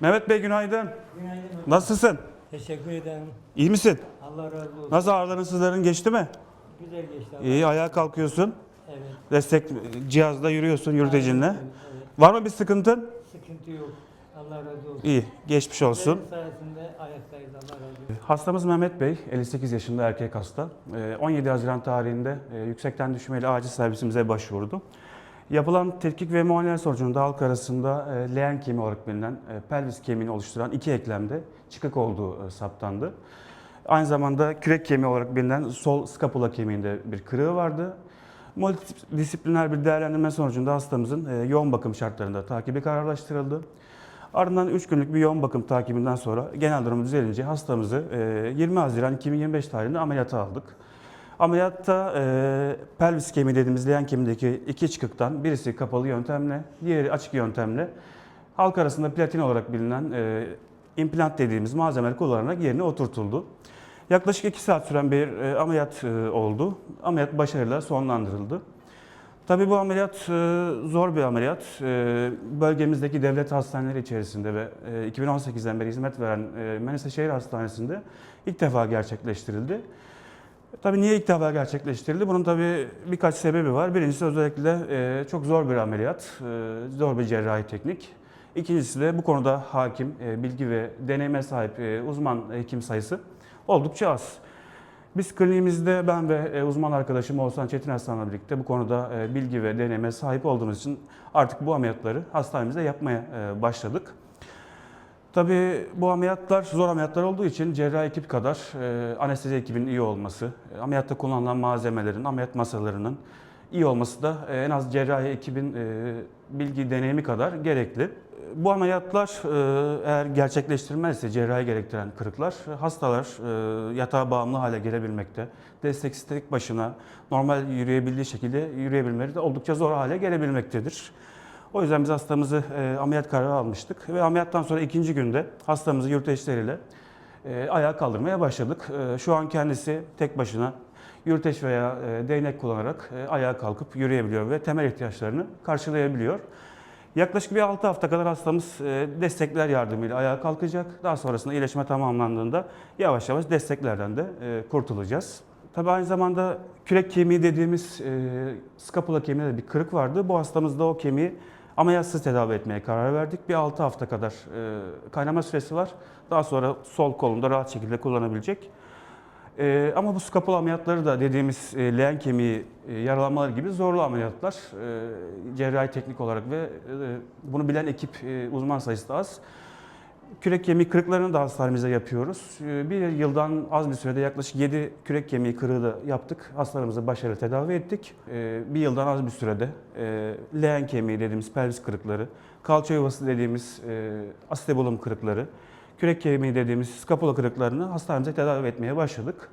Mehmet Bey günaydın. Günaydın. Nasılsın? Teşekkür ederim. İyi misin? Allah razı olsun. Nasıl ağrıların sızların geçti mi? Güzel geçti. İyi ayağa kalkıyorsun. Evet. Destek cihazda yürüyorsun yürütecinle. Evet, Var mı bir sıkıntın? Sıkıntı yok. Allah razı olsun. İyi. Geçmiş olsun. Sayesinde ayaktayız. Allah razı olsun. Hastamız Mehmet Bey, 58 yaşında erkek hasta. Ee, 17 Haziran tarihinde e, yüksekten düşmeyle acil servisimize başvurdu. Yapılan tetkik ve muayeneler sonucunda halk arasında e, leğen kemiği olarak bilinen e, pelvis kemiğini oluşturan iki eklemde çıkık olduğu e, saptandı. Aynı zamanda kürek kemiği olarak bilinen sol skapula kemiğinde bir kırığı vardı. Multidisipliner bir değerlendirme sonucunda hastamızın yoğun bakım şartlarında takibi kararlaştırıldı. Ardından 3 günlük bir yoğun bakım takibinden sonra genel durumu düzelince hastamızı e, 20 Haziran 2025 tarihinde ameliyata aldık. Ameliyatta e, pelvis kemiği dediğimiz leğen kemiğindeki iki çıkıktan birisi kapalı yöntemle, diğeri açık yöntemle halk arasında platin olarak bilinen e, implant dediğimiz malzemeler kullanarak yerine oturtuldu. Yaklaşık 2 saat süren bir e, ameliyat e, oldu. Ameliyat başarıyla sonlandırıldı. Tabii bu ameliyat e, zor bir ameliyat. E, Bölgemizdeki devlet hastaneleri içerisinde ve e, 2018'den beri hizmet veren e, Manisa Şehir Hastanesi'nde ilk defa gerçekleştirildi. Tabii niye ilk defa gerçekleştirildi? Bunun tabii birkaç sebebi var. Birincisi özellikle e, çok zor bir ameliyat, e, zor bir cerrahi teknik. İkincisi de bu konuda hakim, e, bilgi ve deneyime sahip e, uzman hekim sayısı oldukça az. Biz kliniğimizde ben ve e, uzman arkadaşım Oğuzhan Çetin Aslan'la birlikte bu konuda e, bilgi ve deneyime sahip olduğumuz için artık bu ameliyatları hastanemizde yapmaya e, başladık. Tabii bu ameliyatlar zor ameliyatlar olduğu için cerrahi ekip kadar e, anestezi ekibinin iyi olması, e, ameliyatta kullanılan malzemelerin, ameliyat masalarının iyi olması da e, en az cerrahi ekibin e, bilgi deneyimi kadar gerekli. E, Bu ameliyatlar e, eğer gerçekleştirilmezse cerrahi gerektiren kırıklar e, hastalar e, yatağa bağımlı hale gelebilmekte. Desteksiz tek başına normal yürüyebildiği şekilde yürüyebilmeleri de oldukça zor hale gelebilmektedir. O yüzden biz hastamızı e, ameliyat kararı almıştık ve ameliyattan sonra ikinci günde hastamızı yürüteçleriyle e, ayağa kaldırmaya başladık. E, şu an kendisi tek başına yürüteç veya e, değnek kullanarak e, ayağa kalkıp yürüyebiliyor ve temel ihtiyaçlarını karşılayabiliyor. Yaklaşık bir 6 hafta kadar hastamız e, destekler yardımıyla ayağa kalkacak. Daha sonrasında iyileşme tamamlandığında yavaş yavaş desteklerden de e, kurtulacağız. Tabii aynı zamanda kürek kemiği dediğimiz e, skapula kemiğinde de bir kırık vardı. Bu hastamızda o kemiği ameliyatsız tedavi etmeye karar verdik. Bir 6 hafta kadar e, kaynama süresi var. Daha sonra sol kolunda rahat şekilde kullanabilecek. E, ama bu skapula ameliyatları da dediğimiz e, leğen kemiği e, yaralanmaları gibi zorlu ameliyatlar. E, cerrahi teknik olarak ve e, bunu bilen ekip e, uzman sayısı da az. Kürek kemiği kırıklarını da hastanemizde yapıyoruz. Ee, Bir yıldan az bir sürede yaklaşık 7 kürek kemiği kırığı da yaptık. Hastalarımızı başarılı tedavi ettik. Ee, Bir yıldan az bir sürede e, leğen kemiği dediğimiz pelvis kırıkları, kalça yuvası dediğimiz e, asetabulum kırıkları, kürek kemiği dediğimiz skapula kırıklarını hastanemizde tedavi etmeye başladık.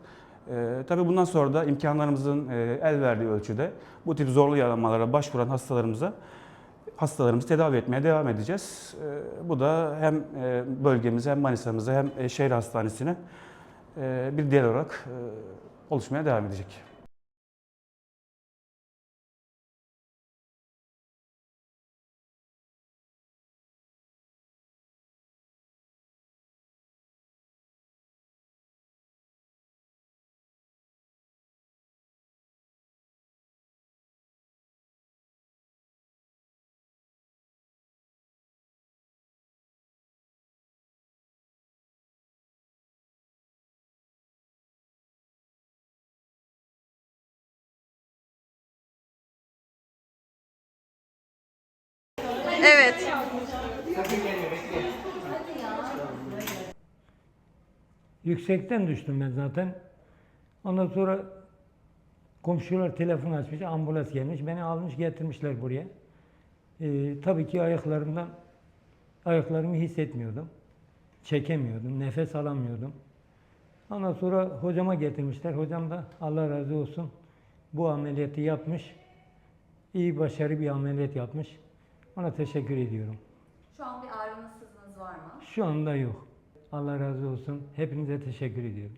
Ee, tabii bundan sonra da imkanlarımızın e, el verdiği ölçüde bu tip zorlu yaralanmalara başvuran hastalarımıza hastalarımızı tedavi etmeye devam edeceğiz. Ee, Bu da hem e, bölgemize hem Manisa'mıza hem şehir hastanesine e, bir değer olarak e, oluşmaya devam edecek. Evet. Yüksekten düştüm ben zaten. Ondan sonra komşular telefon açmış, ambulans gelmiş. Beni almış getirmişler buraya. Ee, tabii ki ayaklarımdan, ayaklarımı hissetmiyordum. Çekemiyordum, nefes alamıyordum. Ondan sonra hocama getirmişler. Hocam da Allah razı olsun bu ameliyatı yapmış. İyi başarılı bir ameliyat yapmış. Ona teşekkür ediyorum. Şu an bir ağrınız sızınız var mı? Şu anda yok. Allah razı olsun. Hepinize teşekkür ediyorum.